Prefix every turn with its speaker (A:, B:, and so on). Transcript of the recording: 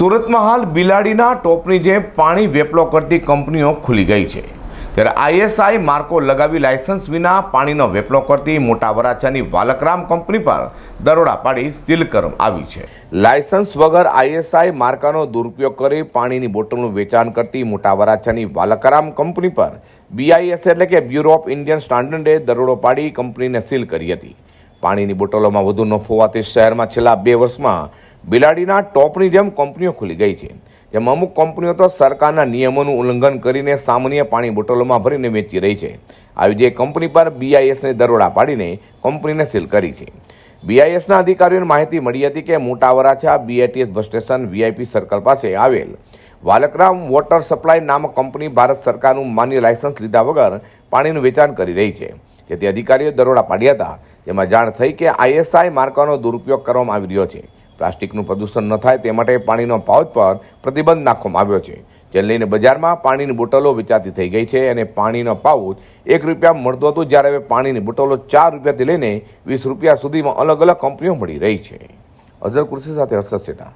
A: સુરતમાં હાલ બિલાડીના ટોપની જેમ પાણી વેપલો કરતી કંપનીઓ ખુલી ગઈ છે. ત્યારે આઈએસઆઈ માર્કો લગાવી લાયસન્સ વિના પાણીનો વેપલો કરતી મોટા વરાછાની વાલકરામ કંપની પર દરોડા પાડી સીલ કરવામાં આવી છે. લાયસન્સ વગર આઈએસઆઈ માર્કાનો દુરુપયોગ કરી પાણીની બોટલનું વેચાણ કરતી મોટા વરાછાની વાલકરામ કંપની પર બીઆઈએસ એટલે કે બ્યુરો ઓફ ઇન્ડિયન સ્ટાન્ડર્ડે દરોડો પાડી કંપનીને સીલ કરી હતી. પાણીની બોટલોમાં વધુ નફો હોવાથી શહેરમાં છેલ્લા બે વર્ષમાં બિલાડીના ટોપની જેમ કંપનીઓ ખુલી ગઈ છે. જેમાં અમુક કંપનીઓ તો સરકારના નિયમોનું ઉલ્લંઘન કરીને સામાન્ય પાણી બોટલોમાં ભરીને વેચી રહી છે. આવી જે કંપની પર બીઆઈએસને દરોડા પાડીને કંપનીને સીલ કરી છે. બીઆઈએસના અધિકારીઓને માહિતી મળી હતી કે મોટા Varachha BITS bus station VIP circle પાસે આવેલ વાલકરામ વોટર સપ્લાય નામક કંપની ભારત સરકારનું માન્ય લાયસન્સ લીધા વગર પાણીનું વેચાણ કરી રહી છે. જેથી અધિકારીઓ દરોડા પાડ્યા હતા. જેમાં જાણ થઈ કે આઈએસઆઈ માર્કાનો દુરુપયોગ કરવામાં આવી રહ્યો છે. પ્લાસ્ટિકનું પ્રદૂષણ ન થાય તે માટે પાણીનો પાઉચ પર પ્રતિબંધ નાખવામાં આવ્યો છે. જેને લઈને બજારમાં પાણીની બોટલો વેચાતી થઈ ગઈ છે અને પાણીનો પાઉચ એક રૂપિયા મળતું હતું જ્યારે હવે પાણીની બોટલો ચાર રૂપિયાથી લઈને વીસ રૂપિયા સુધીમાં અલગ અલગ કંપનીઓ મળી રહી છે. અઝર કુર્સી સાથે હર્ષદ સેટા